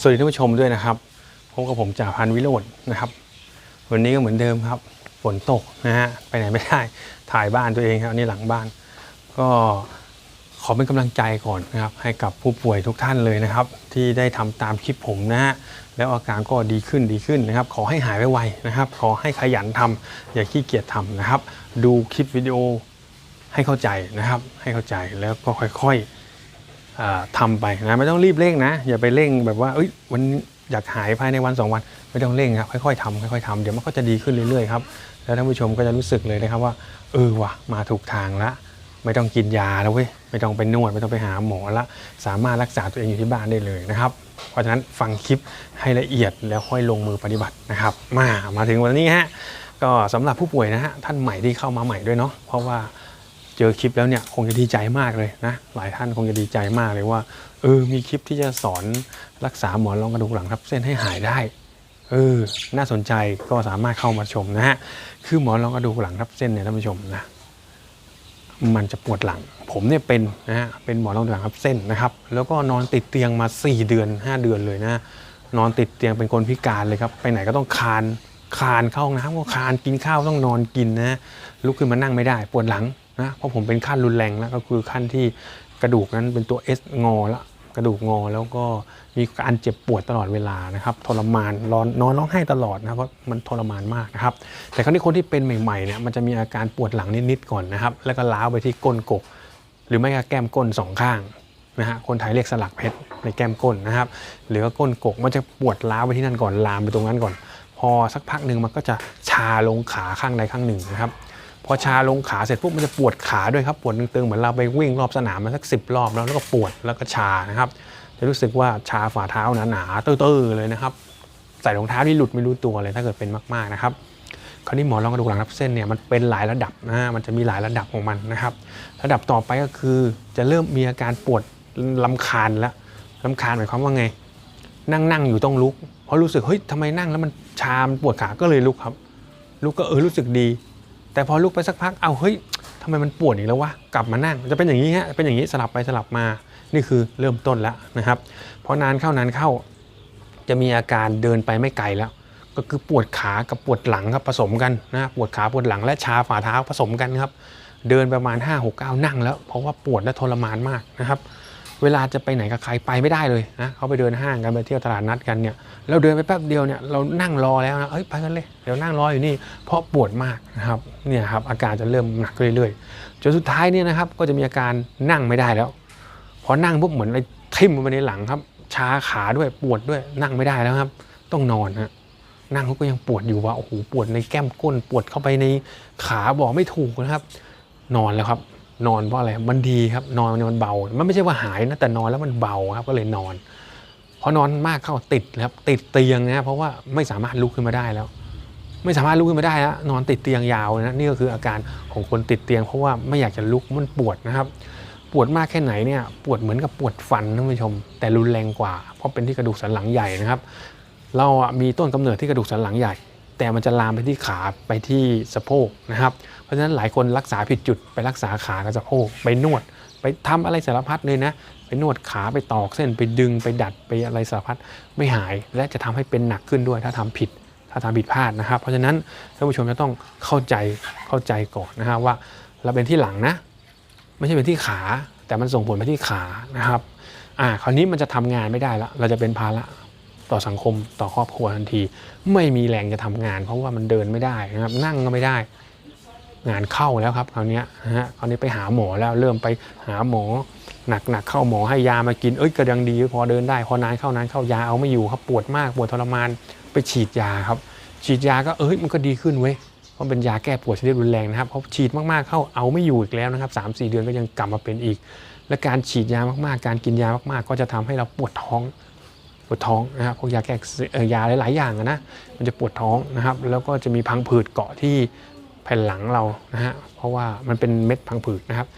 สวัสดีท่านผู้ชมด้วยนะครับพบกับผมจ่าพันวิโรจน์นะครับ วันนี้ก็เหมือนเดิมครับ ฝนตกนะฮะไปไหนไม่ได้ถ่ายบ้านตัวเองครับอันนี่หลังบ้าน ก็ขอเป็นกำลังใจก่อนนะครับ ให้กับผู้ป่วยทุกท่านเลยนะครับ ที่ได้ทำตามคลิปผมนะฮะแล้วอาการก็ดีขึ้นดีขึ้นนะครับ ขอให้หายไวๆนะครับ ขอให้ขยันทำอย่าขี้เกียจทำนะครับ ดูคลิปวิดีโอให้เข้าใจนะครับ ให้เข้าใจแล้วก็ค่อยๆ อ่าทำไปนะไม่ต้องรีบเร่งนะ อย่าไปเร่งแบบว่าวันอยากหายภายในวันสองวัน ไม่ต้องเร่งครับค่อยๆทำค่อยๆทำเดี๋ยวมันก็จะดีขึ้นเรื่อยๆครับแล้วท่านผู้ชมก็จะรู้สึกเลยนะครับว่าเออว่ะมาถูกทางละไม่ต้องกินยาแล้วเว้ยไม่ต้องไปนวดไม่ต้องไปหาหมอละ สามารถรักษาตัวเองอยู่ที่บ้านได้เลยนะครับ เพราะฉะนั้นฟังคลิปให้ละเอียดแล้วค่อยลงมือปฏิบัตินะครับ มามาถึงวันนี้ฮะก็สำหรับผู้ป่วยนะฮะท่านใหม่ที่เข้ามาใหม่ด้วยเนาะเพราะว่า เจอคลิปแล้วเนี่ยคงจะดีใจมากเลยนะหลายท่านคงจะดีใจมากเลยว่าเออมีคลิปที่จะสอนรักษาหมอนรองกระดูกหลังทับเส้นให้หายได้เออน่าสนใจก็สามารถเข้ามาชมนะฮะคือหมอนรองกระดูกหลังทับเส้นเนี่ยท่านผู้ชมนะมันจะปวดหลัง ผมเนี่ยเป็นนะฮะเป็นหมอนรองกระดูกหลังทับเส้นนะครับ แล้วก็นอนติดเตียงมา 4 เดือน 5 เดือนเลยนะนอนติดเตียงเป็นคนพิการเลยครับไปไหนก็ต้องคานคานเข้าห้องน้ำก็คานกินข้าวต้องนอนกินนะลุกขึ้นมานั่งไม่ได้ ปวดหลัง นะเพราะผมเป็นขั้นรุนแรงแล้วก็คือขั้นที่กระดูกนั้นเป็นตัว S งอแล้วกระดูกงอแล้วก็มีการเจ็บปวดตลอดเวลานะครับทรมานรอนนอนร้องไห้ตลอดนะเพราะมันทรมานมากนะครับ แต่คราวนี้คนที่เป็นใหม่ๆเนี่ยมันจะมีอาการปวดหลังนิดๆก่อนนะครับ แล้วก็ล้าวไปที่ก้นกบหรือไม่ก็แก้มก้นสองข้างนะฮะคนไทยเรียกสลักเพชรในแก้มก้นนะครับ หรือว่าก้นกกมันจะปวดล้าวไปที่นั่นก่อนลามไปตรงนั้นก่อน พอสักพักหนึ่งมันก็จะชาลงขาข้างใดข้างหนึ่งนะครับ พอชาลงขาเสร็จปุ๊บมันจะปวดขาด้วยครับปวดตึงๆเหมือนเราไปวิ่งรอบสนามมาสักสิบรอบแล้วแล้วก็ปวดแล้วก็ชานะครับจะรู้สึกว่าชาฝ่าเท้าหนาๆตื้อๆเลยนะครับ ใส่รองเท้าที่หลุดไม่รู้ตัวเลยถ้าเกิดเป็นมากๆนะครับคราวนี้หมอนรองกระดูกหลังทับเส้นเนี่ยมันเป็นหลายระดับนะฮะมันจะมีหลายระดับของมันนะครับ ระดับต่อไปก็คือจะเริ่มมีอาการปวดลำคาญแล้วลำคาญหมายความว่าไง นั่งนั่งอยู่ต้องลุกเพราะรู้สึกเฮ้ยทำไมนั่งแล้วมันชามปวดขาก็เลยลุกครับลุกก็เออรู้สึกดี แต่พอลุกไปสักพักเอาเฮ้ยทำไมมันปวดอีกแล้ววะกลับมานั่งจะเป็นอย่างนี้ฮะเป็นอย่างนี้สลับไปสลับมานี่คือเริ่มต้นแล้วนะครับพอนานเข้านานเข้า จะมีอาการเดินไปไม่ไกลแล้ว ก็คือปวดขากับปวดหลังครับผสมกันนะปวดขาปวดหลังและชาฝ่าเท้าผสมกันครับเดินประมาณ 5 6 9 นั่งแล้วเพราะว่าปวดและทรมานมากนะครับ เวลาจะไปไหนกับใครไปไม่ได้เลยนะเขาไปเดินห้างกันไปเที่ยวตลาดนัดกันเนี่ยเราเดินไปแป๊บเดียวเนี่ยเรานั่งรอแล้วนะเอ้ยไปกันเลยเดี๋ยวนั่งรออยู่นี่เพราะปวดมากนะครับเนี่ยครับอาการจะเริ่มหนักเรื่อยๆจนสุดท้ายเนี่ยนะครับก็จะมีอาการนั่งไม่ได้แล้วพอนั่งปุ๊บเหมือนอะไรทิ่มไปในหลังครับชาขาด้วยปวดด้วยนั่งไม่ได้แล้วครับ ต้องนอนฮะนั่งเขาก็ยังปวดอยู่ว่าโอ้โหปวดในแก้มก้น ปวดเข้าไปในขาบอกไม่ถูกนะครับ นอนแล้วครับ นอนเพราะอะไรมันดีครับนอนมันเบา มันไม่ใช่ว่าหายนะแต่นอนแล้วมันเบาครับก็เลยนอนพอนอนมากเข้าติดครับติดเตียงนะเพราะว่าไม่สามารถลุกขึ้นมาได้แล้ว ไม่สามารถลุกขึ้นมาได้แล้วนอนติดเตียงยาวนะนี่ก็คืออาการของคนติดเตียง เพราะว่าไม่อยากจะลุกมันปวดนะครับ ปวดมากแค่ไหนเนี่ยปวดเหมือนกับปวดฟันท่านผู้ชม แต่รุนแรงกว่า เพราะเป็นที่กระดูกสันหลังใหญ่นะครับ เราอะมีต้นกำเนิดที่กระดูกสันหลังใหญ่ แต่มันจะลามไปที่ขาไปที่สะโพกนะครับ เพราะฉะนั้นหลายคนรักษาผิดจุดไปรักษาขากับสะโพกไปนวด ไปทำอะไรสารพัดเลยนะไปนวดขาไปตอกเส้นไปดึงไปดัดไปอะไรสารพัดไม่หายและจะทำให้เป็นหนักขึ้นด้วยถ้าทำผิดถ้าทำผิดพลาดนะครับ เพราะฉะนั้นท่านผู้ชมจะต้องเข้าใจเข้าใจก่อนนะครับว่าเราเป็นที่หลังนะ ไม่ใช่เป็นที่ขา แต่มันส่งผลไปที่ขานะครับอ่าคราวนี้มันจะทำงานไม่ได้แล้วเราจะเป็นภาระต่อสังคมต่อครอบครัวทันที ไม่มีแรงจะทำงาน เพราะว่ามันเดินไม่ได้นะครับนั่งก็ไม่ได้ งานเข้าแล้วครับคราวนี้นะฮะคราวนี้ไปหาหมอแล้วเริ่มไปหาหมอหนักหนักๆเข้าหมอให้ยามากินเอ้ยก็ยังดี พอเดินได้พอนานเข้านานเข้ายาเอาไม่อยู่ครับปวดมากปวดทรมานไปฉีดยาครับ ฉีดยาก็เอ้ยมันก็ดีขึ้นเว้ยเพราะเป็นยาแก้ปวดชนิดรุนแรงนะครับเพราฉีดมากๆเข้าเอาไม่อยู่อีกแล้วนะครับสามสี่เดือนก็ยังกลับมาเป็นอีก และการฉีดยามากๆ การกินยามากๆ ก็จะทำให้เราปวดท้องปวดท้องนะครับพวกยาแก้ยาหลายๆอย่างนะมันจะปวดท้องนะครับ แล้วก็จะมีพังผืดเกาะที่ ผ่นหลังเรานะฮะเพราะว่ามันเป็นเม็ดพังผืดนะครับ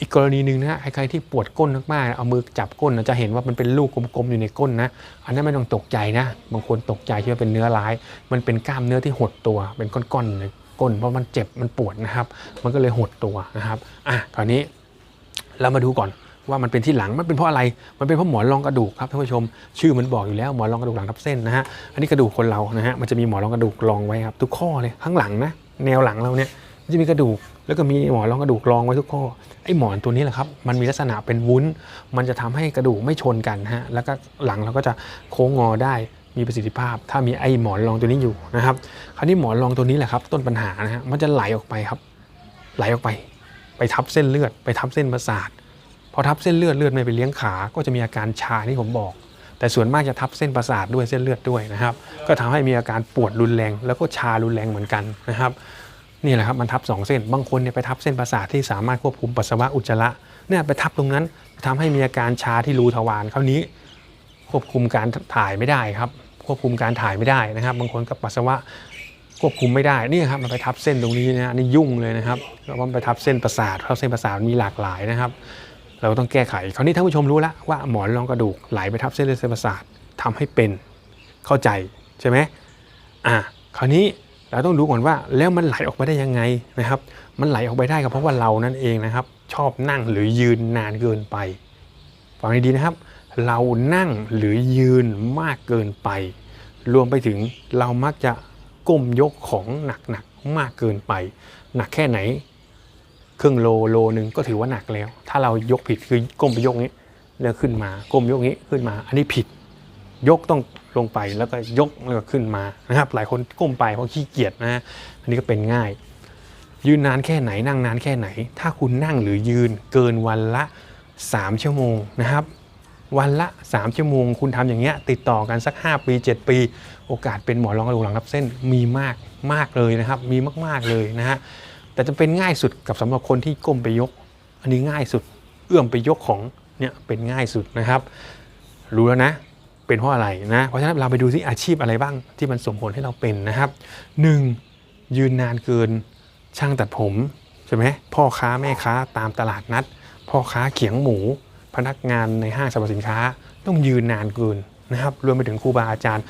อีกกรณีหนึ่งนะฮะใครๆที่ปวดก้นมากๆเอามือจับก้นนะจะเห็นว่ามันเป็นลูกกลมๆอยู่ในก้นนะอันนั้นไม่ต้องตกใจนะบางคนตกใจคิดว่าเป็นเนื้อร้าย มันเป็นกล้ามเนื้อที่หดตัว เป็นก้อนๆในก้นเพราะมันเจ็บมันปวดนะครับ มันก็เลยหดตัวนะครับอะคราวนี้เรามาดูก่อนว่ามันเป็นที่หลังมันเป็นเพราะอะไร มันเป็นเพราะหมอนรองกระดูกครับท่านผู้ชม ชื่อมันบอกอยู่แล้วหมอนรองกระดูกหลังทับเส้นนะฮะอันนี้กระดูกคนเรานะฮะมันจะมีหมอนรองกระดูกรองไว้ครับทุกข้อเลยข้างหลังนะ แนวหลังเราเนี่ยมันจะมีกระดูกแล้วก็มีหมอนรองกระดูกรองไว้ทุกข้อไอ้หมอนตัวนี้แหละครับมันมีลักษณะเป็นวุ้น มันจะทำให้กระดูกไม่ชนกันฮะแล้วก็หลังเราก็จะโค้งงอได้มีประสิทธิภาพ ถ้ามีไอ้หมอนรองตัวนี้อยู่นะครับคราวนี้หมอนรองตัวนี้แหละครับต้นปัญหานะฮะมันจะไหลออกไปครับ ไหลออกไป ไปทับเส้นเลือด ไปทับเส้นประสาทพอทับเส้นเลือดเลือดไม่ไปเลี้ยงขา ก็จะมีอาการชาที่ผมบอก แต่ส่วนมากจะทับเส้นประสาทด้วยเส้นเลือดด้วยนะครับ ก็ทำให้มีอาการปวดรุนแรง แล้วก็ชารุนแรงเหมือนกันนะครับนี่แหละครับมันทับสองเส้น บางคนเนี่ยไปทับเส้นประสาทที่สามารถควบคุมปัสสาวะอุจจาระเนี่ยไปทับตรงนั้นทำให้มีอาการชาที่รูทวารคราวนี้ ควบคุมการถ่ายไม่ได้ครับ ควบคุมการถ่ายไม่ได้นะครับ บางคนก็ปัสสาวะควบคุมไม่ได้นี่ครับมันไปทับเส้นตรงนี้นะฮะนี่ยุ่งเลยนะครับแล้วมันไปทับเส้นประสาททับเส้นประสาทมีหลากหลายนะครับ เราต้องแก้ไข คราวนี้ท่านผู้ชมรู้แล้วว่าหมอนรองกระดูกไหลไปทับเส้นเลือดเส้นประสาททำให้เป็นเข้าใจใช่ไหมอะคราวนี้เราต้องดูก่อนว่าแล้วมันไหลออกไปได้ยังไงนะครับ มันไหลออกไปได้ก็เพราะว่าเรานั่นเองนะครับ ชอบนั่งหรือยืนนานเกินไปฟังให้ดีนะครับ เรานั่งหรือยืนมากเกินไป รวมไปถึงเรามักจะก้มยกของหนักๆมากเกินไป หนักแค่ไหน ครึ่งโลโลนึงก็ถือว่าหนักแล้ว ถ้าเรายกผิดคือก้มไปยกนี้แล้วขึ้นมาก้มยกนี้ขึ้นมา อันนี้ผิด ยกต้องลงไปแล้วก็ยกแล้วก็ขึ้นมานะครับ หลายคนก้มไปเพราะขี้เกียจนะอันนี้ก็เป็นง่าย ยืนนานแค่ไหนนั่งนานแค่ไหน ถ้าคุณนั่งหรือยืนเกินวันละ 3 ชั่วโมงนะครับ วันละ 3 ชั่วโมง คุณทำอย่างเงี้ยติดต่อกันสัก 5 ปี 7 ปี โอกาสเป็นหมอนรองกระดูกหลังทับเส้นมีมากมากเลยนะครับ มีมากๆเลยนะฮะ แต่จะเป็นง่ายสุดกับสำหรับคนที่ก้มไปยก อันนี้ง่ายสุดเอื้อมไปยกของเนี่ยเป็นง่ายสุดนะครับ รู้แล้วนะเป็นเพราะอะไรนะ เพราะฉะนั้นเราไปดูที่อาชีพอะไรบ้างที่มันสมผลให้เราเป็นนะครับ 1. ยืนนานเกินช่างตัดผมใช่ไหมพ่อค้าแม่ค้าตามตลาดนัด พ่อค้าเขียงหมู พนักงานในห้างสรรพสินค้า ต้องยืนนานเกินนะครับ รวมไปถึงครูบาอาจารย์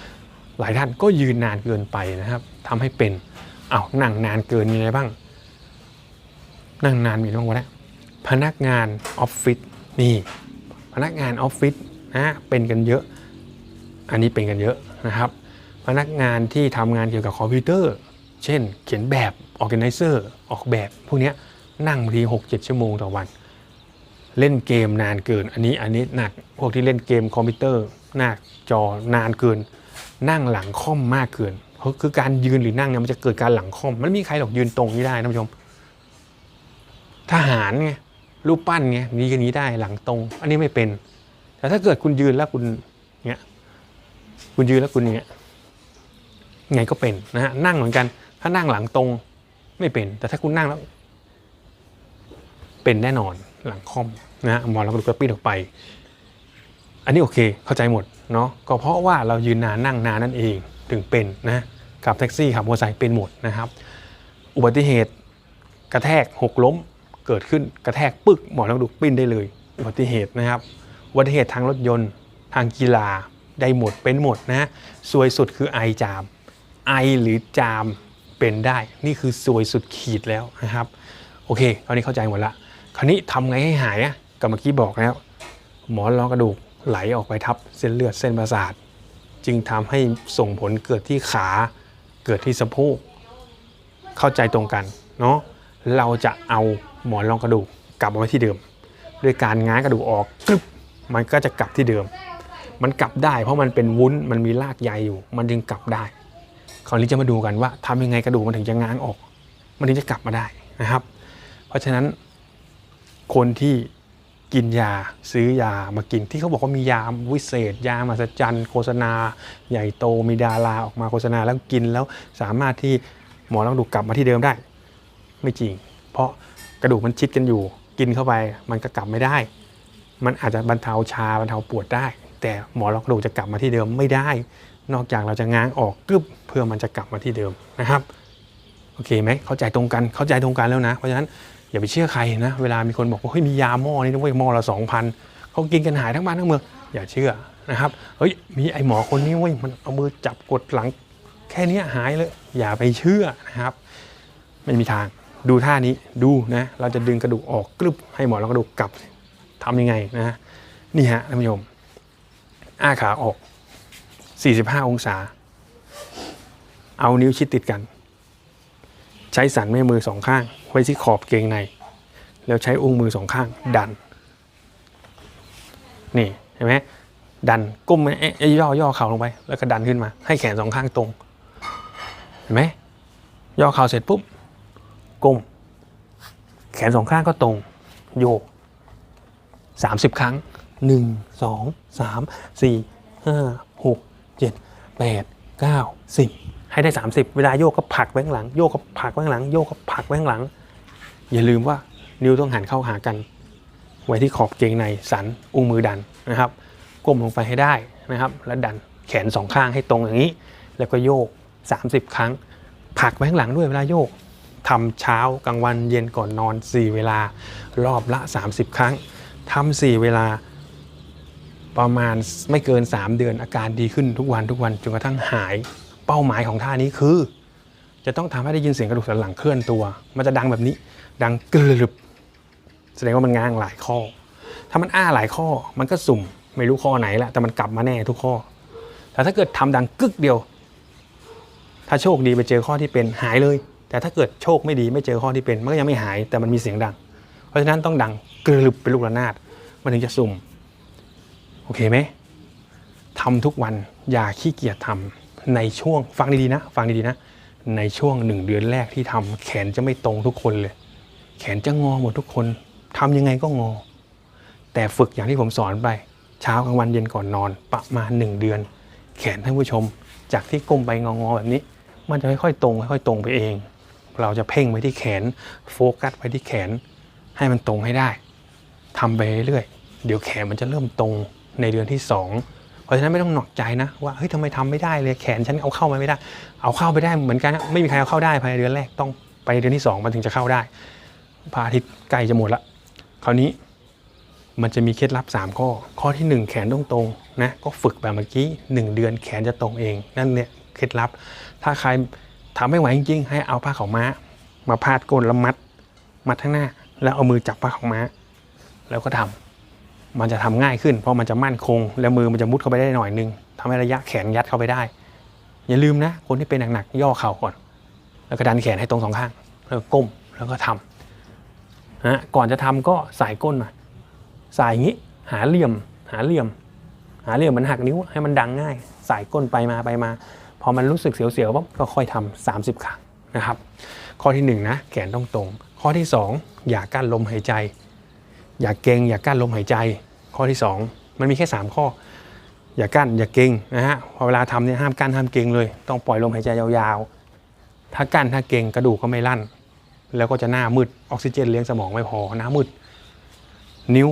หลายท่านก็ยืนนานเกินไปนะครับทำให้เป็นเอานั่งนานเกินมีอะไรบ้าง นั่งนานมีบ้างวะเนี่ยพนักงานออฟฟิศนี่ พนักงานออฟฟิศนะเป็นกันเยอะ อันนี้เป็นกันเยอะนะครับ พนักงานที่ทำงานเกี่ยวกับคอมพิวเตอร์ เช่น เขียนแบบ organizer ออกแบบ พวกนี้นั่งบางที6-7ชั่วโมงต่อวัน เล่นเกมนานเกิน อันนี้อันนี้หนักพวกที่เล่นเกมคอมพิวเตอร์หน้าจอนานเกิน นั่งหลังค่อมมากเกิน เพราะคือการยืนหรือนั่งเนี่ยมันจะเกิดการหลังค่อม มันไม่มีใครหรอกยืนตรงนี้ได้ท่านผู้ชม ทหารไงรูปปั้นไงนี้กันนี้ได้หลังตรง อันนี้ไม่เป็น แต่ถ้าเกิดคุณยืนแล้วคุณเนี้ยคุณยืนแล้วคุณเนี้ยไงก็เป็นนะฮะนั่งเหมือนกัน ถ้านั่งหลังตรงไม่เป็น แต่ถ้าคุณนั่งแล้ว เป็นแน่นอนหลังค่อมนะฮะมอนเราก็ดูกระปี้ออกไป อันนี้โอเคเข้าใจหมดเนาะก็เพราะว่าเรายืนนานนั่งนานนั่นเองถึงเป็นนะขับแท็กซี่ขับมอเตอร์ไซค์เป็นหมดนะครับ อุบัติเหตุกระแทกหกล้ม เกิดขึ้นกระแทกปึ๊กหมอนรองกระดูกปิ้นได้เลย อุบัติเหตุนะครับ อุบัติเหตุทางรถยนต์ทางกีฬาได้หมดเป็นหมดนะซวยสุดคือไอจาม ไอหรือจามเป็นได้ นี่คือซวยสุดขีดแล้วนะครับ โอเคคราวนี้เข้าใจหมดละ คราวนี้ทำไงให้หายอะกับเมื่อกี้บอกแล้ว หมอนรองกระดูกไหลออกไปทับเส้นเลือดเส้นประสาท จึงทำให้ส่งผลเกิดที่ขาเกิดที่สะโพกเข้าใจตรงกันเนาะเราจะเอา หมอนรองกระดูกกลับมาไว้ที่เดิม ด้วยการง้างกระดูกออกกรึบมันก็จะกลับที่เดิม มันกลับได้เพราะมันเป็นวุ้นมันมีรากใยอยู่ มันจึงกลับได้คราวนี้จะมาดูกันว่าทำยังไงกระดูกมันถึงจะง้างออก มันถึงจะกลับมาได้นะครับ เพราะฉะนั้นคนที่กินยาซื้อยามากินที่เขาบอกว่ามียาวิเศษ ยามหัศจรรย์โฆษณา ใหญ่โตมีดาราออกมาโฆษณาแล้วกินแล้วสามารถที่หมอรองกระดูกกลับมาที่เดิมได้ ไม่จริง เพราะ กระดูกมันชิดกันอยู่ กินเข้าไปมันก็กลับไม่ได้ มันอาจจะบรรเทาชาบรรเทาปวดได้ แต่หมอรองกระดูกจะกลับมาที่เดิมไม่ได้ นอกจากเราจะง้างออกกึบเพื่อมันจะกลับมาที่เดิมนะครับโอเคไหมเข้าใจตรงกันเข้าใจตรงกันแล้วนะ เพราะฉะนั้นอย่าไปเชื่อใครนะเวลามีคนบอกว่าเฮ้ยมียาหม้อนี่นะเว้ยหม้อละสองพันเขากินกันหายทั้งบ้านทั้งเมืองอย่าเชื่อนะครับเฮ้ยมีไอหมอคนนี้เว้ยมันเอามือจับกดหลัง แค่นี้หายเลย อย่าไปเชื่อนะครับ ไม่มีทาง ดูท่านี้ดูนะเราจะดึงกระดูกออกกรึบให้หมอนรองกระดูกกลับทำยังไงนะนี่ฮะท่านผู้ชมอ้าขาออก 45 องศา เอานิ้วชิดติดกัน ใช้สันแม่มือสองข้าง ไว้ที่ขอบเกงใน แล้วใช้อุ้งมือสองข้าง ดัน นี่เห็นไหมดันก้มเอ๊ะเอ๊ย่อย่อเข่าลงไป แล้วก็ดันขึ้นมา ให้แขนสองข้างตรง เห็นไหมย่อเข่าเสร็จปุ๊บ ก้ม แขนสองข้างก็ตรง โยก 30 ครั้ง 1 2 3 4 5 6 7 8 9 10 ให้ได้ 30 เวลาโยกก็ผลักไว้ข้างหลัง โยกก็ผลักไว้ข้างหลัง โยกก็ผลักไว้ข้างหลัง อย่าลืมว่านิ้วต้องหันเข้าหากัน ไว้ที่ขอบเกงในสันอุ้งมือดันนะครับ ก้มลงไปให้ได้นะครับ แล้วดันแขนสองข้างให้ตรงอย่างนี้ แล้วก็โยก 30 ครั้งผลักไว้ข้างหลังด้วยเวลาโยก ทำเช้ากลางวันเย็นก่อนนอน 4 เวลารอบละ 30 ครั้งทำ4เวลาประมาณไม่เกิน 3 เดือนอาการดีขึ้นทุกวันทุกวันจนกระทั่งหายเป้าหมายของท่านี้คือ จะต้องทำให้ได้ยินเสียงกระดูกสันหลังเคลื่อนตัว มันจะดังแบบนี้ ดังกรึบแสดงว่ามันง้างหลายข้อ ถ้ามันอ้าหลายข้อมันก็สุ่มไม่รู้ข้อไหนละแต่มันกลับมาแน่ทุกข้อ แต่ถ้าเกิดทำดังกึกเดียว ถ้าโชคดีไปเจอข้อที่เป็นหายเลย แต่ถ้าเกิดโชคไม่ดีไม่เจอข้อที่เป็นมันก็ยังไม่หายแต่มันมีเสียงดัง เพราะฉะนั้นต้องดังกรึบเป็นลูกระนาดมันถึงจะสุ่มโอเคไหมทำทุกวันอย่าขี้เกียจทำในช่วงฟังดีๆนะ ฟังดีๆนะ ในช่วงหนึ่งเดือนแรกที่ทำแขนจะไม่ตรงทุกคนเลย แขนจะงอหมดทุกคนทำยังไงก็งอ แต่ฝึกอย่างที่ผมสอนไป เช้ากลางวันเย็นก่อนนอน ประมาณหนึ่งเดือน แขนท่านผู้ชม จากที่ก้มไปงอๆแบบนี้ มันจะค่อยๆตรงค่อยๆตรงไปเอง เราจะเพ่งไปที่แขน โฟกัสไปที่แขนให้มันตรงให้ได้ทำไปเรื่อยเดี๋ยวแขนมันจะเริ่มตรงในเดือนที่สองเพราะฉะนั้นไม่ต้องหนักใจนะว่าเฮ้ยทำไมทำไม่ได้เลยแขนฉันเอาเข้ามาไม่ได้ เอาเข้าไปได้เหมือนกันนะไม่มีใครเอาเข้าได้ภายในเดือนแรกต้องไปเดือนที่สองมันถึงจะเข้าได้พระอาทิตย์ใกล้จะหมดละคราวนี้มันจะมีเคล็ดลับ 3 ข้อ ข้อที่ 1 แขนต้องตรงนะก็ฝึกแบบเมื่อกี้ 1 เดือนแขนจะตรงเอง นั่นเนี่ยเคล็ดลับ ถ้าใคร ทำไม่ไหวจริงๆ ให้เอาผ้าขาวม้า มาพาดก้นแล้วมัด มัดข้างหน้า แล้วเอามือจับผ้าขาวม้า แล้วก็ทำมันจะทำง่ายขึ้น เพราะมันจะมั่นคง แล้วมือมันจะมุดเข้าไปได้หน่อยนึงทำให้ระยะแขนยัดเข้าไปได้ อย่าลืมนะ คนที่เป็นหนักๆย่อเข่าก่อน แล้วก็ดันแขนให้ตรงสองข้าง แล้วก้มแล้วก็ทำนะก่อนจะทำก็สายก้นมาสายอย่างนี้หาเหลี่ยม หาเหลี่ยม หาเหลี่ยมมันหักนิ้วให้มันดังง่าย สายก้นไปมาไปมา อมันรู้สึกเสียวๆปั๊บก็ค่อยทำ30 ครั้งนะครับ ข้อที่1นะแขนต้องตรง ข้อที่ 2 อย่ากั้นลมหายใจ อย่าเกรงอย่ากั้นลมหายใจ ข้อที่ 2 มันมีแค่ 3 ข้อ อย่ากั้นอย่าเกรงนะฮะพอเวลาทำเนี่ยห้ามกั้นห้ามเกรงเลย ต้องปล่อยลมหายใจยาวๆ ถ้ากั้นถ้าเกรงกระดูกก็ไม่ลั่น แล้วก็จะหน้ามืดออกซิเจนเลี้ยงสมองไม่พอหน้ามืด นิ้ว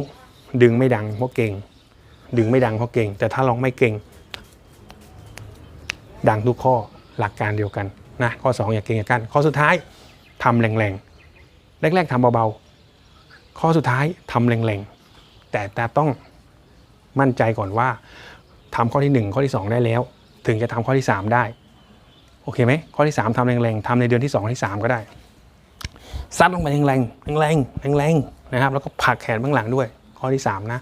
ดึงไม่ดังเพราะเก่งดึงไม่ดังเพราะเก่ง แต่ถ้าลองไม่เก่ง ดังทุกข้อหลักการเดียวกันนะข้อ 2 อย่าเก่งอย่ากัน ข้อสุดท้ายทำแรงๆแรกๆทำเบาๆ ข้อสุดท้ายทำแรงๆแต่แต่ต้องมั่นใจก่อนว่าทำข้อที่ 1 ข้อที่ 2 ได้แล้ว ถึงจะทำข้อที่ 3 ได้โอเคไหมข้อที่ 3ทำแรงๆทำในเดือนที่2ที่ 3 ก็ได้ซัดลงไปแรงๆแรงๆแรงๆนะครับ แล้วก็ผลักแขนเบื้องหลังด้วย ข้อที่ 3 นะ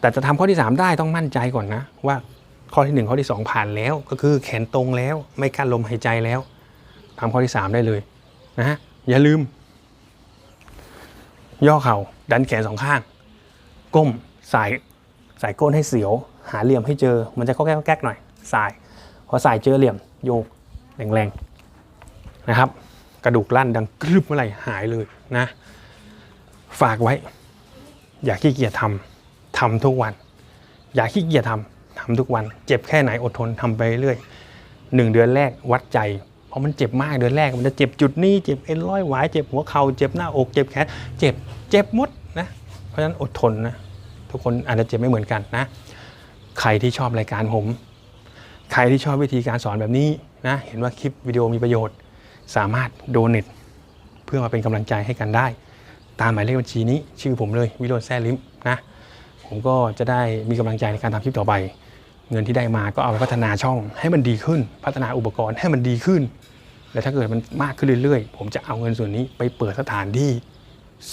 แต่จะทำข้อที่ 3 ได้ต้องมั่นใจก่อนนะว่า ข้อที่ 1 ข้อที่ 2 ผ่านแล้ว ก็คือแขนตรงแล้ว ไม่กั้นลมหายใจแล้วทำข้อที่ 3 ได้เลยนะฮะอย่าลืม ย่อเข่าดันแขนสองข้าง ก้มสายสายก้นให้เสียว หาเหลี่ยมให้เจอ มันจะก็แก๊กแก๊กหน่อยสาย พอสายเจอเหลี่ยมโยกแรงๆนะครับ กระดูกลั่นดังกรึบเมื่อไหร่หายเลยนะ ฝากไว้ อย่าขี้เกียจทำทำทุกวัน อย่าขี้เกียจทำ ทำทุกวัน เจ็บแค่ไหนอดทนทำไปเรื่อยหนึ่งเดือนแรกวัดใจ เพราะมันเจ็บมากเดือนแรก มันจะเจ็บจุดนี้เจ็บเอ็นร้อยหวายเจ็บหัวเข่าเจ็บหน้าอกเจ็บแขนเจ็บเจ็บมดนะเพราะฉะนั้นอดทนนะทุกคนอาจจะเจ็บไม่เหมือนกันนะ ใครที่ชอบรายการผม ใครที่ชอบวิธีการสอนแบบนี้นะเห็นว่าคลิปวิดีโอมีประโยชน์ สามารถโดเน t เพื่อมาเป็นกำลังใจให้กันได้ ตามหมายเลขบัญชีนี้ ชื่อผมเลยวิโรจน์แซ่ลิมนะผมก็จะได้มีกำลังใจในการทำคลิปต่อไป เงินที่ได้มาก็เอาไปพัฒนาช่องให้มันดีขึ้น พัฒนาอุปกรณ์ให้มันดีขึ้น และถ้าเกิดมันมากขึ้นเรื่อยๆ ผมจะเอาเงินส่วนนี้ไปเปิดสถานที่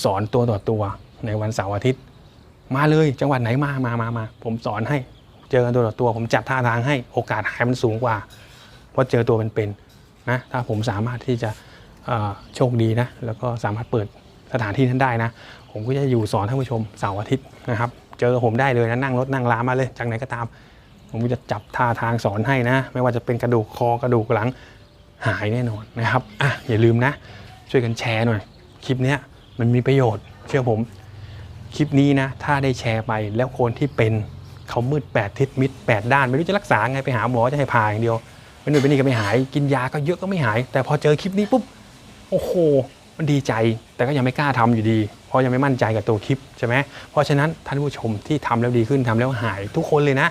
สอนตัวต่อตัวในวันเสาร์อาทิตย์ มาเลยจังหวัดไหนมามามามาผมสอนให้เจอกันตัวต่อตัว ผมจัดท่าทางให้โอกาสหายมันสูงกว่า เพราะเจอตัวเป็นๆนะถ้าผมสามารถที่จะโชคดีนะแล้วก็สามารถเปิดสถานที่นั้นได้นะ ผมก็จะอยู่สอนท่านผู้ชมเสาร์อาทิตย์นะครับ เจอผมได้เลยนะนั่งรถนั่งลามาเลยจากไหนก็ตาม ผมจะจับท่าทางสอนให้นะ ไม่ว่าจะเป็นกระดูกคอกระดูกหลังหายแน่นอนนะครับอะอย่าลืมนะ ช่วยกันแชร์หน่อย คลิปนี้มันมีประโยชน์ เชื่อผม คลิปนี้นะ ถ้าได้แชร์ไปแล้วคนที่เป็นเขามืดแปดทิศมิดแปดด้าน ไม่รู้จะรักษาไงไปหาหมอจะให้ผ่าอย่างเดียวไม่นุ่ยไปนี่ก็ไม่หาย กินยาก็เยอะก็ไม่หาย แต่พอเจอคลิปนี้ปุ๊บโอ้โห มันดีใจ แต่ก็ยังไม่กล้าทำอยู่ดี ราะยังไม่มั่นใจกับตัวคลิปใช่ไหมเพราะฉะนั้นท่านผู้ชมที่ทำแล้วดีขึ้นทำแล้วหายทุกคนเลยนะ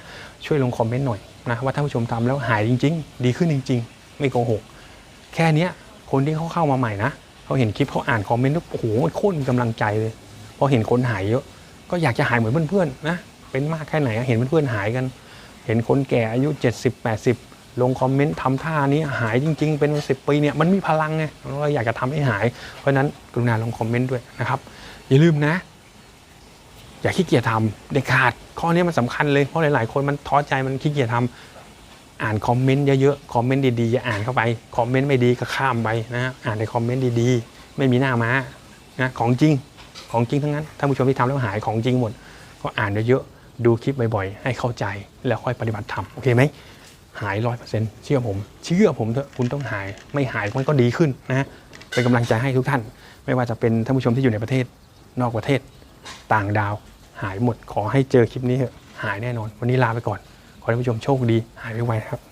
ช่วยลงคอมเมนต์หน่อยนะว่าท่านผู้ชมทำแล้วหายจริง ๆ ดีขึ้นจริง ๆ ไม่โกหก แค่เนี้ยคนที่เขาเข้ามาใหม่นะเขาเห็นคลิปเขาอ่านคอมเมนต์แล้วโอ้โหมันโคตรมีกำลังใจเลยพอเห็นคนหายเยอะก็อยากจะหายเหมือนเพื่อนๆนะเป็นมากแค่ไหนเห็นเพื่อนๆหายกัน เห็นคนแก่อายุ 70 80 ลงคอมเมนต์ทำท่านี้หายจริง ๆ เป็นสิบปีเนี่ยมันมีพลังไงเราอยากจะทำให้หาย เพราะฉะนั้นกรุณาลงคอมเมนต์ด้วยนะครับ อย่าลืมนะ อย่าขี้เกียจทำเด็ดขาดข้อนี้มันสำคัญเลยเพราะหลาย ๆ คนมันท้อใจมันขี้เกียจทำอ่านคอมเมนต์เยอะๆคอมเมนต์ดีๆอย่าอ่านเข้าไปคอมเมนต์ไม่ดีก็ข้ามไปนะอ่านในคอมเมนต์ดีๆ ไม่มีหน้าม้านะของจริงของจริงทั้งนั้นท่านผู้ชมที่ทำแล้วหายของจริงหมด ก็อ่านเยอะๆดูคลิปบ่อยๆ ให้เข้าใจแล้วค่อยปฏิบัติทำโอเคไหมหายร้อยเปอร์เซ็นต์เชื่อผมเชื่อผมเถอะคุณต้องหายไม่หายมันก็ดีขึ้นนะเป็นกำลังใจให้ทุกท่าน ไม่ว่าจะเป็นท่านผู้ชมที่อยู่ในประเทศ นอกประเทศต่างดาว หายหมดขอให้เจอคลิปนี้เถอะหายแน่นอน วันนี้ลาไปก่อน ขอให้ท่านผู้ชมโชคดี หายไวๆครับ